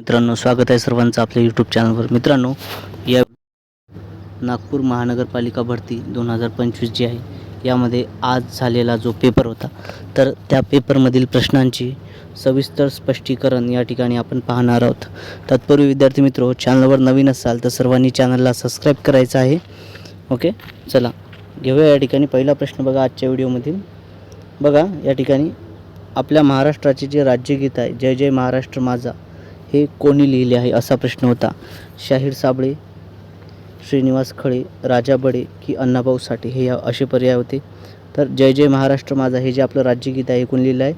मित्रांनो स्वागत आहे सर्वांचं आपल्या यूट्यूब चॅनलवर मित्रांनो या नागपूर महानगरपालिका भरती दोन हजार पंचवीस जी आहे यामध्ये आज झालेला जो पेपर होता तर त्या पेपरमधील प्रश्नांची सविस्तर स्पष्टीकरण या ठिकाणी आपण पाहणार आहोत. तत्पूर्वी विद्यार्थी मित्रो चॅनलवर नवीन असाल तर सर्वांनी चॅनलला सबस्क्राईब करायचं आहे. ओके? चला घेऊया या ठिकाणी. पहिला प्रश्न बघा आजच्या व्हिडिओमधील. बघा या ठिकाणी आपल्या महाराष्ट्राचे जे राज्यगीत आहे जय जय महाराष्ट्र माझा. हे कोणी लिहिले आहे असा प्रश्न होता. शाहीर साबळे श्रीनिवास खळे राजा बडे की अण्णाभाऊ साठे हे या असे पर्याय होते. तर जय जय महाराष्ट्र माझा हे जे आपलं राज्यगीत आहे हे कोणी लिहिलं आहे?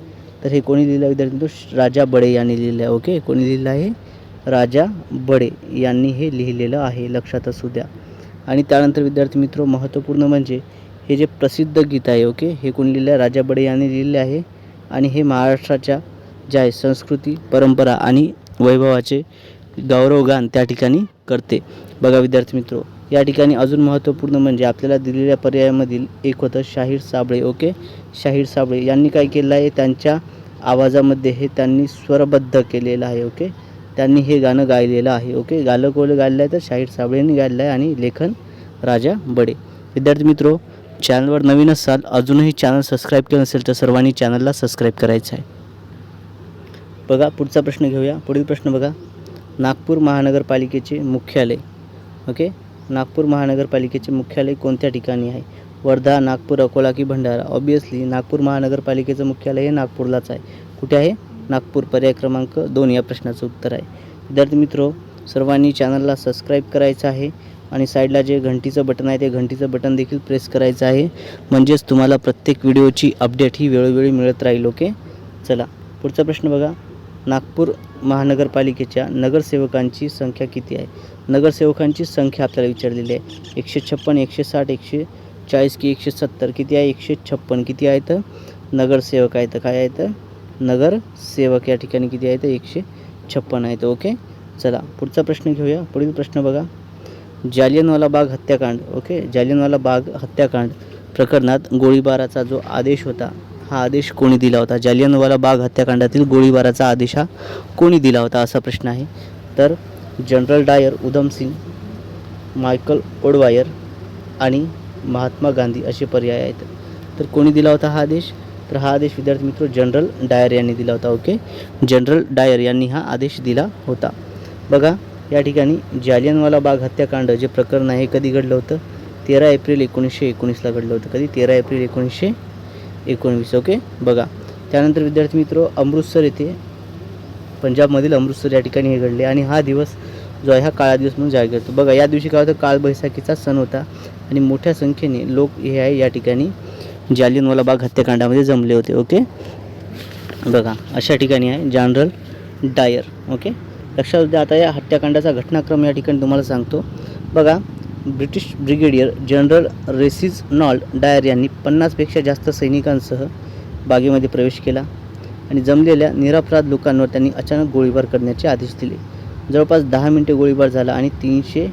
तर हे कोणी लिहिलं आहे विद्यार्थी राजा बडे यांनी लिहिलं आहे ओके? कोणी लिहिलं आहे? राजा बडे यांनी हे लिहिलेलं आहे लक्षात असू द्या. आणि त्यानंतर विद्यार्थी मित्र महत्त्वपूर्ण म्हणजे हे जे प्रसिद्ध गीत आहे ओके? हे कोणी लिहिलं आहे? राजा बडे यांनी लिहिलेलं आहे. आणि हे महाराष्ट्राच्या ज्या आहे संस्कृती परंपरा आणि वैभवाचे गौरवगान त्या ठिकाणी करते. बघा विद्यार्थी मित्रो या ठिकाणी अजून महत्त्वपूर्ण म्हणजे आपल्याला दिलेल्या पर्यायामधील एक होतं शाहीर साबळे ओके? शाहीर साबळे यांनी काय केलं आहे? त्यांच्या आवाजामध्ये हे त्यांनी स्वरबद्ध केलेलं आहे ओके? त्यांनी हे गाणं गायलेलं आहे ओके? गालं कोलं गायलं आहे तर शाहीर साबळेंनी गायलं आहे आणि लेखन राजा बडे. विद्यार्थी मित्रो चॅनलवर नवीन असाल अजूनही चॅनल सबस्क्राईब केलं नसेल तर सर्वांनी चॅनलला सबस्क्राईब करायचं आहे. बघा पुढचा प्रश्न घेऊया. पुढील प्रश्न बघा. नागपूर महानगरपालिकेचे मुख्यालय. ओके? नागपूर महानगरपालिकेचे मुख्यालय कोणत्या ठिकाणी आहे? वर्धा नागपूर अकोला की भंडारा? ऑब्वियसली नागपूर महानगरपालिकेचं मुख्यालय हे नागपूरलाच आहे. कुठे आहे? नागपूर पर्याय क्रमांक दोन या प्रश्नाचं उत्तर आहे. विद्यार्थी मित्रो सर्वांनी चॅनलला सबस्क्राईब करायचं आहे आणि साईडला जे घंटीचं बटन आहे ते घंटीचं बटन देखील प्रेस करायचं आहे. म्हणजेच तुम्हाला प्रत्येक व्हिडिओची अपडेट ही वेळोवेळी मिळत राहील ओके? चला पुढचा प्रश्न बघा. नागपूर महानगरपालिकेच्या नगरसेवकांची संख्या किती आहे? नगरसेवकांची संख्या आपल्याला विचारलेली आहे. एकशे छप्पन एकशे साठ एकशे चाळीस की एकशे सत्तर किती आहे? एकशे छप्पन किती आहेत नगरसेवक आहेत काय आहेत नगरसेवक या ठिकाणी किती आहे तर? एकशे छप्पन आहेत ओके? चला पुढचा प्रश्न घेऊया. पुढील प्रश्न बघा. जालियनवाला बाग हत्याकांड ओके? जालियनवाला बाग हत्याकांड प्रकरणात गोळीबाराचा जो आदेश होता हा आदेश कोणी दिला होता? जालियनवाला बाग हत्याकांडातील गोळीबाराचा आदेश हा कोणी दिला होता असा प्रश्न आहे. तर general Dyer Udham Singh Michael O'Dwyer आणि महात्मा गांधी असे पर्याय आहेत. तर कोणी दिला होता हा आदेश? तर हा आदेश विद्यार्थी मित्र जनरल डायर यांनी दिला होता ओके? जनरल डायर यांनी हा आदेश दिला होता. बघा या ठिकाणी जालियनवाला बाग हत्याकांड जे प्रकरण आहे कधी घडलं होतं? तेरा एप्रिल एकोणीसशे एकोणीसला घडलं होतं. कधी? तेरा एप्रिल एकोणीसशे एकोणवीस ओके? बघा. त्यानंतर विद्यार्थी मित्र अमृतसर येथे पंजाबमधील अमृतसर या ठिकाणी हे घडले आणि हा दिवस जो आहे हा काळा दिवस म्हणून जाहीर करतो. बघा या दिवशी काय होतं? काळबैसाखीचा सण होता आणि मोठ्या संख्येने लोक हे आहे या ठिकाणी जालियनवाला बाग हत्याकांडामध्ये जमले होते ओके? बघा अशा ठिकाणी आहे जनरल डायर ओके? लक्षात द्या आता या हत्याकांडाचा घटनाक्रम या ठिकाणी तुम्हाला सांगतो. बघा British brigadier general Reginald Dyer यांनी पन्नासपेक्षा जास्त सैनिकांसह बागेमध्ये प्रवेश केला आणि जमलेल्या निरापराध लोकांवर त्यांनी अचानक गोळीबार करण्याचे आदेश दिले. जवळपास दहा मिनिटे गोळीबार झाला आणि तीनशे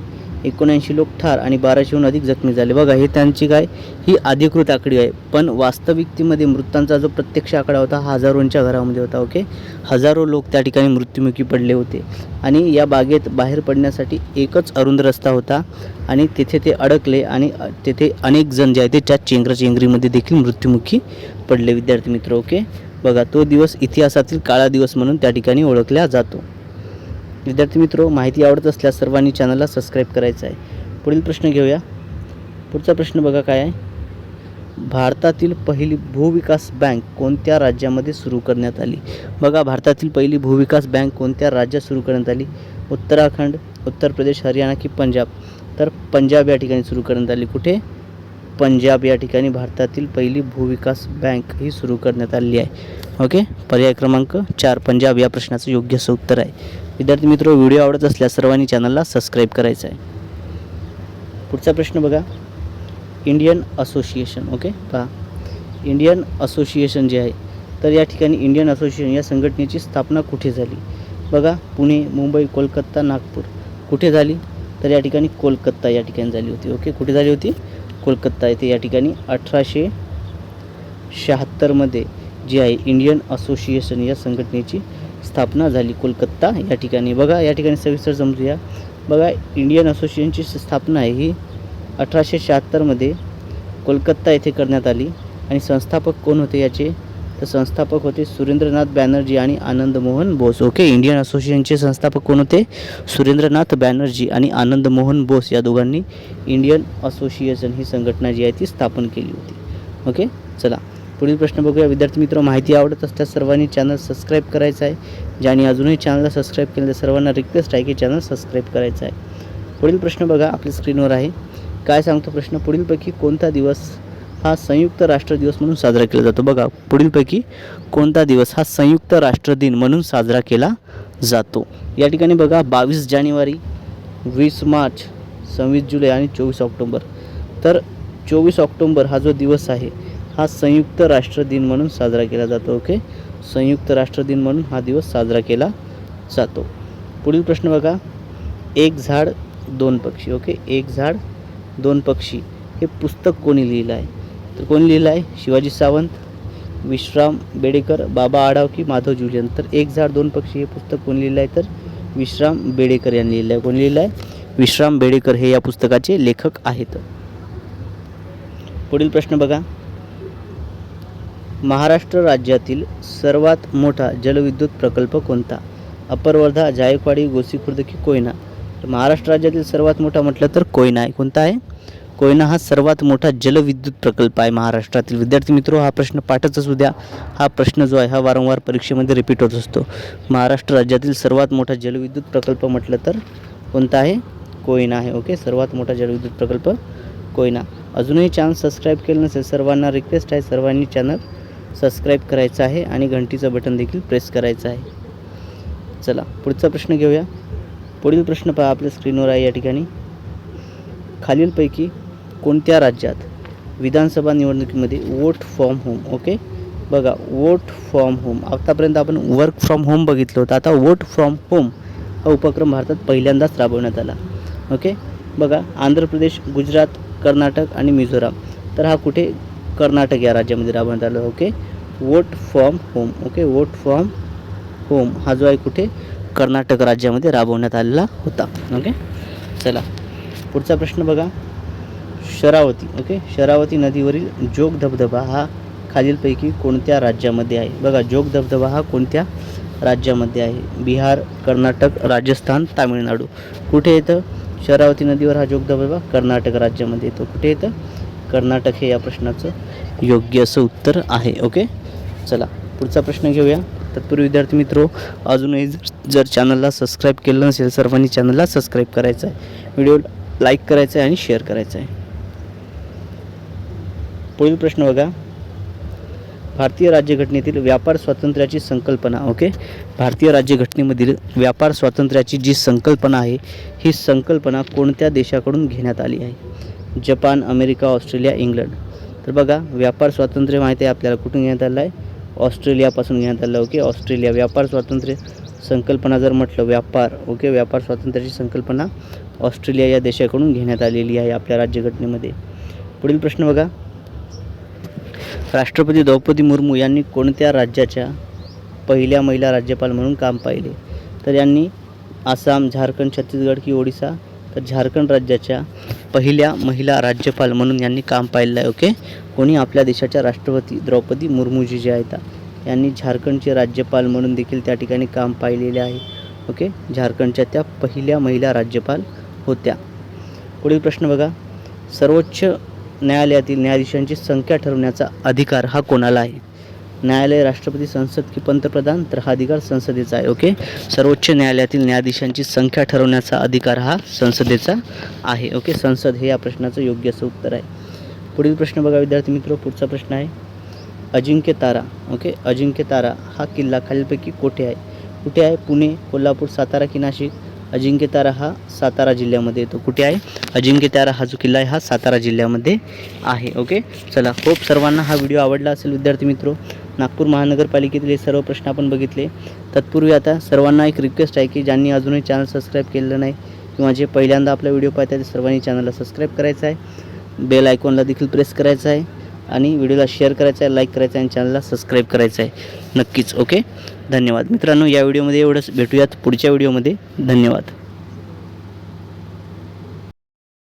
एकोणऐंशी लोक ठार आणि बाराशेहून अधिक जखमी झाले. बघा हे त्यांची काय ही अधिकृत आकडी आहे. पण वास्तविकतेमध्ये मृतांचा जो प्रत्यक्ष आकडा होता हा हजारोंच्या घरामध्ये होता ओके? हजारो लोक त्या ठिकाणी मृत्युमुखी पडले होते. आणि या बागेत बाहेर पडण्यासाठी एकच अरुंद रस्ता होता आणि तिथे ते अडकले आणि तेथे अनेक जण जे आहे ते त्या चेंगराचेंगरीमध्ये देखील मृत्युमुखी पडले. विद्यार्थी मित्र ओके? बघा तो दिवस इतिहासातील काळा दिवस म्हणून त्या ठिकाणी ओळखला जातो. विद्यार्थी मित्रो माहिती आवडत असल्यास सर्वांनी चॅनलला सबस्क्राईब करायचं आहे. पुढील प्रश्न घेऊया. पुढचा प्रश्न बघा काय आहे. भारतातील पहिली भूविकास बँक कोणत्या राज्यामध्ये सुरू करण्यात आली? बघा भारतातील पहिली भूविकास बँक कोणत्या राज्यात सुरू करण्यात आली? उत्तराखंड उत्तर प्रदेश हरियाणा की पंजाब? तर पंजाब या ठिकाणी सुरू करण्यात आली. कुठे? पंजाब या ठिकाणी भारतातील पहिली भूविकास बँक ही सुरू करण्यात आलेली आहे. ओके? पर्याय क्रमांक चार पंजाब या प्रश्नाचं योग्य असं उत्तर आहे. विद्यार्थी मित्र व्हिडिओ आवडत असल्यास सर्वांनी चॅनलला सबस्क्राईब करायचं आहे. पुढचा प्रश्न बघा. Indian association okay? पहा. इंडियन असोसिएशन जे आहे तर या ठिकाणी इंडियन असोसिएशन या संघटनेची स्थापना कुठे झाली? बघा पुणे मुंबई कोलकाता नागपूर. कुठे झाली? तर या ठिकाणी कोलकाता या ठिकाणी झाली होती ओके? कुठे झाली होती? कोलकाता येथे या ठिकाणी अठराशे शहात्तरमध्ये जी आहे इंडियन असोसिएशन या संघटनेची स्थापना झाली कोलकाता या ठिकाणी. बघा या ठिकाणी सविस्तर समजूया बघा इंडियन असोसिएशनची स्थापना आहे ही अठराशे शहात्तरमध्ये कोलकाता येथे करण्यात आली. आणि संस्थापक कोण होते याचे? तर संस्थापक होते सुरेंद्रनाथ बॅनर्जी आणि आनंद मोहन बोस ओके इंडियन असोसिएशनचे संस्थापक कोण होते? सुरेंद्रनाथ बॅनर्जी आणि आनंद मोहन बोस या दोघांनी इंडियन असोसिएशन ही संघटना जी आहे ती स्थापन केली होती. ओके चला. पुढील प्रश्न बघूया. विद्यार्थी मित्र माहिती आवडत असल्यास सर्वांनी चॅनल सबस्क्राईब करायचं आहे. ज्यांनी अजूनही चॅनलला सबस्क्राईब केलं तर सर्वांना रिक्वेस्ट आहे की चॅनल सबस्क्राईब करायचं आहे. पुढील प्रश्न बघा आपल्या स्क्रीनवर आहे. काय सांगतो प्रश्न? पुढीलपैकी कोणता दिवस हा संयुक्त राष्ट्र दिवस म्हणून साजरा केला जातो. बघा पुढीलपैकी कोणता दिवस? हा संयुक्त राष्ट्र दिन म्हणून साजरा केला जातो. या ठिकाणी बघा बावीस जानेवारी वीस मार्च सव्वीस जुलै आणि चोवीस ऑक्टोंबर. तर चोवीस ऑक्टोंबर हा जो दिवस आहे हा संयुक्त राष्ट्र दिन म्हणून साजरा केला जातो ओके? संयुक्त राष्ट्र दिन म्हणून हा दिवस साजरा केला जातो. पुढील प्रश्न बघा एक झाड दोन पक्षी ओके? एक झाड दोन पक्षी. हे पुस्तक कोणी लिहिलं आहे? तर लिहिलं आहे शिवाजी सावंत विश्राम बेडेकर बाबा आडावकी माधव जुलियन तर एक झाड दोन पक्षी हे पुस्तक कोण लिहिलं आहे तर विश्राम बेडेकर यांनी लिहिलं आहे कोण लिहिलं आहे विश्राम बेडेकर हे या पुस्तकाचे लेखक आहेत. पुढील प्रश्न बघा. महाराष्ट्र राज्यातील सर्वात मोठा जलविद्युत प्रकल्प कोणता? अपर वर्धा जायकवाडी गोसीखुर्द की कोयना? तर महाराष्ट्र राज्यातील सर्वात मोठा म्हटलं तर कोयना आहे. कोणता आहे? कोयना हा सर्वात मोठा जलविद्युत प्रकल्प आहे महाराष्ट्रातील. विद्यार्थी मित्रो हा प्रश्न पाठच असू द्या. हा प्रश्न जो आहे हा वारंवार परीक्षेमध्ये रिपीट होत असतो. महाराष्ट्र राज्यातील सर्वात मोठा जलविद्युत प्रकल्प म्हटलं तर कोणता आहे? कोयना आहे. ओके? सर्वात मोठा जलविद्युत प्रकल्प कोयना. अजूनही चॅनल सबस्क्राईब केलं नसेल सर्वांना रिक्वेस्ट आहे सर्वांनी चॅनल सबस्क्राईब करायचं आहे आणि घंटीचं बटन देखील प्रेस करायचं आहे. चला पुढचा प्रश्न घेऊया. पुढील प्रश्न पहा आपल्या स्क्रीनवर आहे या ठिकाणी. खालीलपैकी कोणत्या राज्यात विधानसभा निवडणुकीमध्ये वोट फ्रॉम होम ओके बघा वोट फ्रॉम होम आतापर्यंत आपण वर्क फ्रॉम होम बघितलं होतं. आता वोट फ्रॉम होम हा उपक्रम भारतात पहिल्यांदाच राबवण्यात आला ओके बघा आंध्र प्रदेश गुजरात कर्नाटक आणि मिझोराम. तर हा कुठे? कर्नाटक या राज्यामध्ये राबवण्यात आला okay vote from home okay vote from home हा जो आहे कुठे? कर्नाटक राज्यामध्ये राबवण्यात आलेला होता ओके चला पुढचा प्रश्न बघा. शरावती ओके शरावती नदीवरील जोग धबधबा हा खालीलपैकी कोणत्या राज्यामध्ये आहे? बघा जोग धबधबा हा कोणत्या राज्यामध्ये आहे? बिहार कर्नाटक राजस्थान तामिळनाडू. कुठे येतं? शरावती नदीवर हा जोग धबधबा कर्नाटक राज्यामध्ये येतो. कुठे येतं? कर्नाटक हे या प्रश्नाचं योग्य असं उत्तर आहे ओके चला पुढचा प्रश्न घेऊया. तत्पूर्वी विद्यार्थी मित्रो अजूनही जर जर चॅनलला सबस्क्राईब केलं नसेल सर्वांनी चॅनलला सबस्क्राईब करायचं आहे व्हिडिओ लाईक करायचा आहे आणि शेअर करायचा आहे पुढील प्रश्न बघा. भारतीय राज्यघटनेतील व्यापार स्वातंत्र्याची संकल्पना ओके? भारतीय राज्यघटनेमधील व्यापार स्वातंत्र्याची जी संकल्पना आहे ही संकल्पना कोणत्या देशाकडून घेण्यात आली आहे? Japan America Australia England. तर बघा व्यापार स्वातंत्र्य माहिती आहे आपल्याला कुठून घेण्यात आलं आहे? ऑस्ट्रेलियापासून घेण्यात आलं ओके? ऑस्ट्रेलिया व्यापार स्वातंत्र्य संकल्पना जर म्हटलं व्यापार ओके? व्यापार स्वातंत्र्याची संकल्पना ऑस्ट्रेलिया या देशाकडून घेण्यात आलेली आहे आपल्या राज्यघटनेमध्ये. पुढील प्रश्न बघा. राष्ट्रपती द्रौपदी मुर्मू यांनी कोणत्या राज्याच्या पहिल्या महिला राज्यपाल म्हणून काम पाहिले? तर यांनी आसाम झारखंड छत्तीसगड की ओडिसा तर झारखंड राज्याच्या पहिल्या महिला राज्यपाल म्हणून यांनी काम पाहिलं आहे ओके? कोणी आपल्या देशाच्या राष्ट्रपती द्रौपदी मुर्मूजी जे आहेत यांनी झारखंडचे राज्यपाल म्हणून देखील त्या ठिकाणी काम पाहिलेले आहे ओके? झारखंडच्या त्या पहिल्या महिला राज्यपाल होत्या. पुढील प्रश्न बघा. सर्वोच्च न्यायालयातील न्यायाधीशांची संख्या ठरवण्याचा अधिकार हा कोणाला आहे? न्यायालय राष्ट्रपती संसद की पंतप्रधान? तर हा अधिकार संसदेचा आहे ओके? सर्वोच्च न्यायालयातील न्यायाधीशांची संख्या ठरवण्याचा अधिकार हा संसदेचा आहे ओके? संसद हे या प्रश्नाचं योग्य असं उत्तर आहे. पुढील प्रश्न बघा विद्यार्थी मित्र पुढचा प्रश्न आहे. अजिंक्य तारा ओके? अजिंक्य तारा हा किल्ला खालीलपैकी कोठे आहे? कुठे आहे? पुणे कोल्हापूर सातारा की नाशिक? अजिंक्य तारा हा सातारा जिल्ह्यामध्ये येतो. कुठे आहे? अजिंक्य तारा हा जो किल्ला आहे हा सातारा जिल्ह्यामध्ये आहे. ओके? चला होप सर्वांना हा व्हिडिओ आवडला असेल विद्यार्थी मित्रो. नागपूर महानगरपालिकेतील हे सर्व प्रश्न आपण बघितले. तत्पूर्वी आता सर्वांना एक रिक्वेस्ट आहे की ज्यांनी अजूनही चॅनल सबस्क्राईब केलेलं नाही किंवा जे पहिल्यांदा आपला व्हिडिओ पाहतात ते सर्वांनी चॅनलला सबस्क्राईब करायचं आहे. बेल आयकॉनला देखील प्रेस करायचं आहे. आणि व्हिडिओला शेअर करायचा आहे लाईक करायचा आहे आणि चॅनलला सबस्क्राईब करायचं आहे. नक्कीच ओके? धन्यवाद. मित्रांनो या व्हिडिओमध्ये एवढंच. भेटूयात पुढच्या व्हिडिओमध्ये. धन्यवाद.